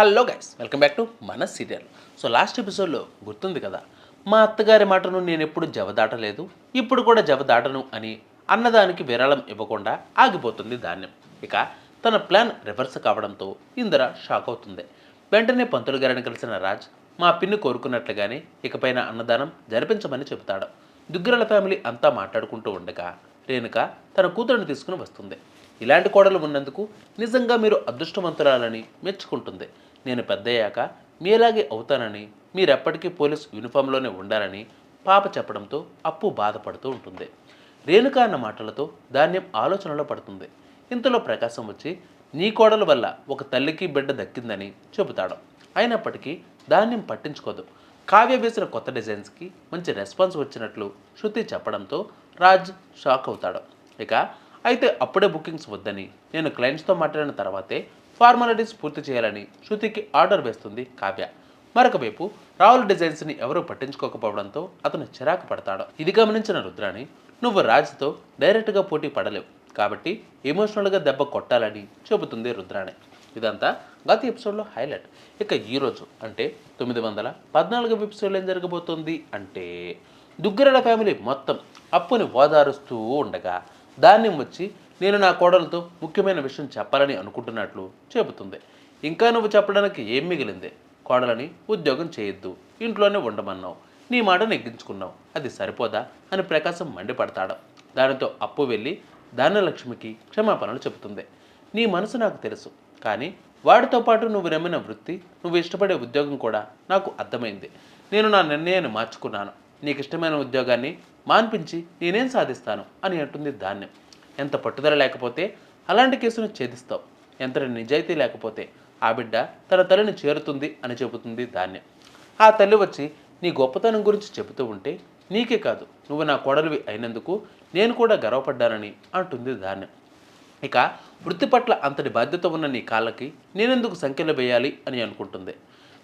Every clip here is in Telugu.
Hello guys welcome back to మన సీరియల్. సో లాస్ట్ ఎపిసోడ్లో గుర్తుంది కదా మా అత్తగారి మాటను నేను ఎప్పుడు జవదాటలేదు ఇప్పుడు కూడా జవదాటను అని అన్నదానికి విరాళం ఇవ్వకుండా ఆగిపోతుంది ధాన్యం. ఇక తన ప్లాన్ రివర్స్ కావడంతో ఇందిర షాక్ అవుతుంది. వెంటనే పంతులు గారిని కలిసిన రాజ్ మా పిన్ని కోరుకున్నట్లుగానే ఇకపైన అన్నదానం జరిపించమని చెబుతాడు. దుగ్గరల ఫ్యామిలీ అంతా మాట్లాడుకుంటూ ఉండగా రేణుక తన కూతురుని తీసుకుని వస్తుంది. ఇలాంటి కోడలు ఉన్నందుకు నిజంగా మీరు అదృష్టవంతురాలని మెచ్చుకుంటుంది. నేను పెద్దయ్యాక మీలాగే అవుతానని మీరెప్పటికీ పోలీస్ యూనిఫామ్లోనే ఉండాలని పాప చెప్పడంతో అప్పు బాధపడుతూ ఉంటుంది. రేణుక అన్న మాటలతో ధాన్యం ఆలోచనలో పడుతుంది. ఇంతలో ప్రకాశం వచ్చి నీ కోడల వల్ల ఒక తల్లికి బిడ్డ దక్కిందని చెబుతాడు. అయినప్పటికీ ధాన్యం పట్టించుకోదు. కావ్య వేసిన కొత్త డిజైన్స్కి మంచి రెస్పాన్స్ వచ్చినట్లు శృతి చెప్పడంతో రాజ్ షాక్ అవుతాడు. ఇక అయితే అప్పుడే బుకింగ్స్ వద్దని నేను క్లయింట్స్తో మాట్లాడిన తర్వాతే ఫార్మాలిటీస్ పూర్తి చేయాలని శృతికి ఆర్డర్ వేస్తుంది కావ్య. మరొక వైపు రాహుల్ డిజైన్స్ని ఎవరూ పట్టించుకోకపోవడంతో అతను చిరాకు పడతాడు. ఇది గమనించిన రుద్రాణి నువ్వు రాజుతో డైరెక్ట్గా పోటీ పడలేవు. కాబట్టి ఎమోషనల్గా దెబ్బ కొట్టాలని చెబుతుంది రుద్రాణి. ఇదంతా గత ఎపిసోడ్లో హైలైట్ ఇక ఈరోజు అంటే తొమ్మిది వందల పద్నాలుగు ఎపిసోడ్లో ఏం జరగబోతుంది అంటే దుగ్గరల ఫ్యామిలీ మొత్తం అప్పుని ఓదారుస్తూ ఉండగా దాన్ని వచ్చి నేను నా కోడలతో ముఖ్యమైన విషయం చెప్పాలని అనుకుంటున్నట్లు చెబుతుంది. ఇంకా నువ్వు చెప్పడానికి ఏం మిగిలింది? కోడలని ఉద్యోగం చేయొద్దు. ఇంట్లోనే ఉండమన్నావు. నీ మాట నెగ్గించుకున్నావు. అది సరిపోదా? అని ప్రకాశం మండిపడతాడు. దానితో అప్పు వెళ్ళి ధాన్యలక్ష్మికి క్షమాపణలు చెబుతుంది. నీ మనసు నాకు తెలుసు. కానీ వాడితో పాటు నువ్వు నమ్మిన వృత్తి నువ్వు ఇష్టపడే ఉద్యోగం కూడా నాకు అర్థమైంది. నేను నా నిర్ణయాన్ని మార్చుకున్నాను. నీకు ఇష్టమైన ఉద్యోగాన్ని మాన్పించి నేనేం సాధిస్తాను? అని అంటుంది ధాన్యం. ఎంత పట్టుదల లేకపోతే అలాంటి కేసును ఛేదిస్తావు? ఎంత నిజాయితీ లేకపోతే ఆ బిడ్డ తన తల్లిని చేరుతుంది అని చెబుతుంది ధాన్యం. ఆ తల్లి వచ్చి నీ గొప్పతనం గురించి చెబుతూ ఉంటే నీకే కాదు నువ్వు నా కోడలివి అయినందుకు నేను కూడా గర్వపడ్డానని అంటుంది ధాన్యం. ఇక వృత్తి పట్ల అంతటి బాధ్యత ఉన్న నీ కాళ్ళకి నేనెందుకు సంఖ్యలు వేయాలి అని అనుకుంటుంది.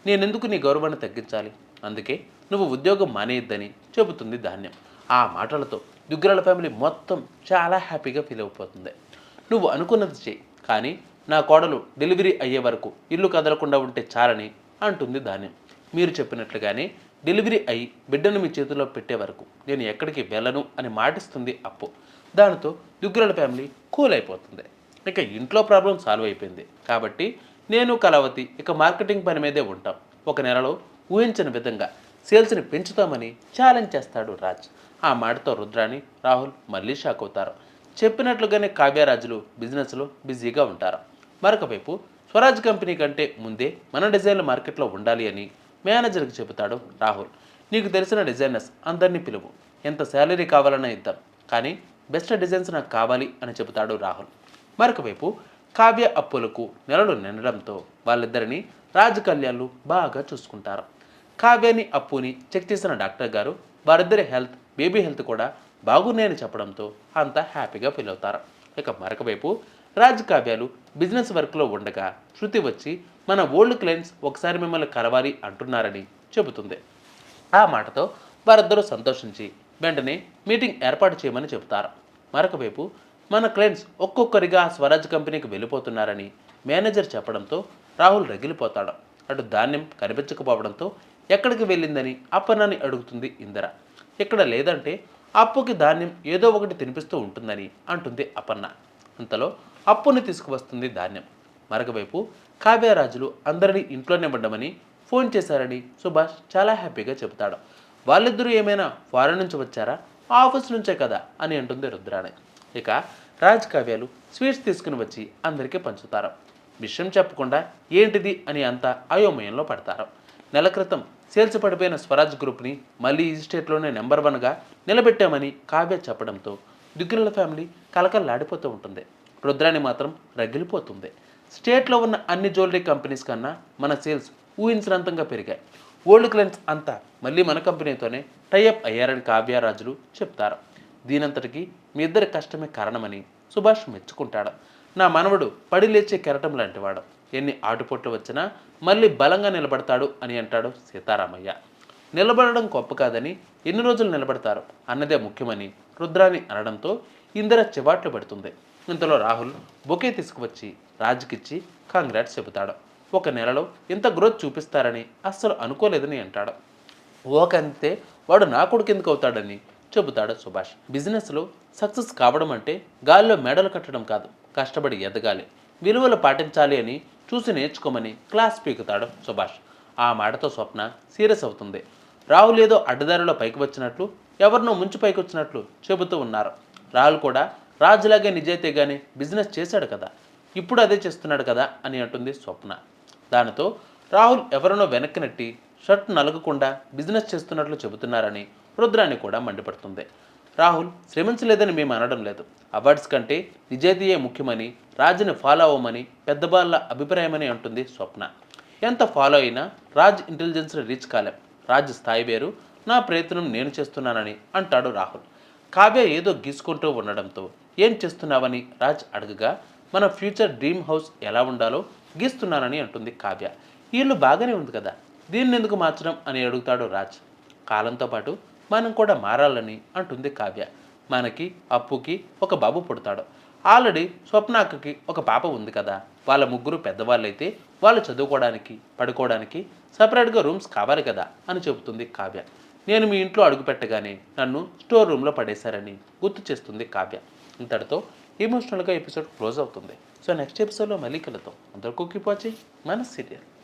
నేనెందుకు నీ గౌరవాన్ని తగ్గించాలి? అందుకే నువ్వు ఉద్యోగం మానేయద్దని చెబుతుంది ధాన్యం. ఆ మాటలతో దుగ్గరాల ఫ్యామిలీ మొత్తం చాలా హ్యాపీగా ఫీల్ అయిపోతుంది. నువ్వు అనుకున్నది చేయి కానీ నా కోడలు డెలివరీ అయ్యే వరకు ఇల్లు కదలకుండా ఉంటే చాలని అంటుంది దాన్ని మీరు చెప్పినట్లుగానే డెలివరీ అయి బిడ్డను మీ చేతిలో పెట్టే వరకు నేను ఎక్కడికి వెళ్ళను అని మాటిస్తుంది అప్పు. దానితో దుగ్గరాల ఫ్యామిలీ కూల్ అయిపోతుంది. ఇక ఇంట్లో ప్రాబ్లం సాల్వ్ అయిపోయింది. కాబట్టి నేను కలవతి ఇక మార్కెటింగ్ పని మీదే ఉంటాం. ఒక నెలలో ఊహించిన విధంగా సేల్స్ని పెంచుతామని ఛాలెంజ్ చేస్తాడు రాజ్. ఆ మాటతో రుద్రాని రాహుల్ మళ్ళీ షాక్ అవుతారు. చెప్పినట్లుగానే కావ్యరాజులు బిజినెస్లో బిజీగా ఉంటారు. మరొకవైపు స్వరాజ్ కంపెనీ కంటే ముందే మన డిజైన్లు మార్కెట్లో ఉండాలి అని మేనేజర్కి చెబుతాడు రాహుల్. నీకు తెలిసిన డిజైనర్స్ అందరినీ పిలువు. ఎంత శాలరీ కావాలన్నా ఇద్దాం. కానీ బెస్ట్ డిజైన్స్ నాకు కావాలి అని చెబుతాడు రాహుల్. మరొకవైపు కావ్య అప్పులకు నెలలు నిండడంతో వాళ్ళిద్దరిని రాజకల్యాణ్లు బాగా చూసుకుంటారు. కావ్యాని అప్పుని చెక్ చేసిన డాక్టర్ గారు వారిద్దరి హెల్త్ బేబీ హెల్త్ కూడా బాగున్నాయని చెప్పడంతో అంతా హ్యాపీగా ఫీల్ అవుతారు. ఇక మరొక వైపు రాజ్ కావ్యాలు బిజినెస్ వర్క్లో ఉండగా శృతి వచ్చి మన ఓల్డ్ క్లయింట్స్ ఒకసారి మిమ్మల్ని కలవాలి అంటున్నారని చెబుతుంది. ఆ మాటతో వారిద్దరూ సంతోషించి వెంటనే మీటింగ్ ఏర్పాటు చేయమని చెబుతారు. మరొక వైపు మన క్లయింట్స్ ఒక్కొక్కరిగా స్వరాజ్ కంపెనీకి వెళ్ళిపోతున్నారని మేనేజర్ చెప్పడంతో రాహుల్ రగిలిపోతాడు. అటు ధాన్యం కనిపించకపోవడంతో ఎక్కడికి వెళ్ళిందని అపర్ణని అడుగుతుంది ఇందిర. ఇక్కడ లేదంటే అప్పుకి ధాన్యం ఏదో ఒకటి తినిపిస్తూ ఉంటుందని అంటుంది అపర్ణ. అంతలో అప్పుని తీసుకువస్తుంది ధాన్యం. మరొకవైపు కావ్యరాజులు అందరినీ ఇంట్లోనే ఉండమని ఫోన్ చేశారని సుభాష్ చాలా హ్యాపీగా చెబుతాడు. వాళ్ళిద్దరూ ఏమైనా ఫారెన్ నుంచి వచ్చారా? ఆఫీస్ నుంచే కదా? అని అంటుంది రుద్రాణి. ఇక రాజ్ కావ్యాలు స్వీట్స్ తీసుకుని వచ్చి అందరికీ పంచుతారు. విషయం చెప్పకుండా ఏంటిది అని అంతా అయోమయంలో పడతారు. నెల క్రితం సేల్స్ పడిపోయిన స్వరాజ్ గ్రూప్ని మళ్ళీ ఈ స్టేట్లోనే నెంబర్ వన్గా నిలబెట్టామని కావ్య చెప్పడంతో దుగ్గిరల ఫ్యామిలీ కలకల్లాడిపోతూ ఉంటుంది. రుద్రాణి మాత్రం రగిలిపోతుంది. స్టేట్లో ఉన్న అన్ని జ్యువెలరీ కంపెనీస్ కన్నా మన సేల్స్ ఊహించినంతంగా పెరిగాయి. ఓల్డ్ క్లయింట్స్ అంతా మళ్ళీ మన కంపెనీతోనే టైఅప్ అయ్యారని కావ్యరాజులు చెప్తారు. దీనంతటికి మీ ఇద్దరి కష్టమే కారణమని సుభాష్ మెచ్చుకుంటాడు. నా మనవడు పడి లేచే కెరటం లాంటివాడు. ఎన్ని ఆటుపోట్లు వచ్చినా మళ్ళీ బలంగా నిలబడతాడు అని అంటాడు సీతారామయ్య. నిలబడడం గొప్ప కాదని ఎన్ని రోజులు నిలబడతారు అన్నదే ముఖ్యమని రుద్రాని అనడంతో ఇందిర చివాట్లు పెడుతుంది. ఇంతలో రాహుల్ బొకే తీసుకువచ్చి రాజుకిచ్చి కాంగ్రాట్స్ చెబుతాడు. ఒక నెలలో ఇంత గ్రోత్ చూపిస్తారని అస్సలు అనుకోలేదని అంటాడు. ఓకంతే వాడు నా కొడుకు ఎందుకు అవుతాడని చెబుతాడు సుభాష్. బిజినెస్లో సక్సెస్ కావడం అంటే గాల్లో మెడలు కట్టడం కాదు కష్టపడి ఎదగాలి విలువలు పాటించాలి అని చూసి నేర్చుకోమని క్లాస్ పీకుతాడు సుభాష్. ఆ మాటతో స్వప్న సీరియస్ అవుతుంది. రాహుల్ ఏదో అడ్డదారిలో పైకి వచ్చినట్లు ఎవరినో ముంచి పైకి వచ్చినట్లు చెబుతూ ఉన్నారు. రాహుల్ కూడా రాజులాగే నిజాయితీగానే బిజినెస్ చేశాడు కదా ఇప్పుడు అదే చేస్తున్నాడు కదా అని అంటుంది స్వప్న. దానితో రాహుల్ ఎవరినో వెనక్కి నెట్టి షర్ట్ నలగకుండా బిజినెస్ చేస్తున్నట్లు చెబుతున్నారని రుద్రాన్ని కూడా మండిపడుతుంది. రాహుల్ శ్రమించలేదని మేము అనడం లేదు. అవార్డ్స్ కంటే నిజాయితీయే ముఖ్యమని రాజుని ఫాలో అవ్వమని పెద్దవాళ్ళ అభిప్రాయమని అంటుంది స్వప్న. ఎంత ఫాలో అయినా రాజ్ ఇంటెలిజెన్స్ని రీచ్ కాలేం. రాజ్ స్థాయి వేరు నా ప్రయత్నం నేను చేస్తున్నానని అంటాడు రాహుల్. కావ్య ఏదో గీసుకుంటూ ఉండడంతో ఏం చేస్తున్నావని రాజ్ అడగగా మన ఫ్యూచర్ డ్రీమ్ హౌస్ ఎలా ఉండాలో గీస్తున్నానని అంటుంది కావ్య. వీళ్ళు బాగానే ఉంది కదా దీన్ని ఎందుకు మార్చడం అని అడుగుతాడు రాజ్. కాలంతో పాటు మనం కూడా మారాలని అంటుంది కావ్య. మనకి అప్పుకి ఒక బాబు పుడతాడు. ఆల్రెడీ స్వప్నాకకి ఒక పాప ఉంది కదా. వాళ్ళ ముగ్గురు పెద్దవాళ్ళైతే వాళ్ళు చదువుకోవడానికి పడుకోవడానికి సపరేట్గా రూమ్స్ కావాలి కదా అని చెబుతుంది కావ్య. నేను మీ ఇంట్లో అడుగుపెట్టగానే నన్ను స్టోర్ రూమ్లో పడేశారని గుర్తు చేస్తుంది కావ్య. ఇంతటితో ఎమోషనల్గా ఎపిసోడ్ క్లోజ్ అవుతుంది. సో నెక్స్ట్ ఎపిసోడ్లో మళ్ళీ కలుద్దాం. అందరికీ కీప్ వాచింగ్ మన సీరియల్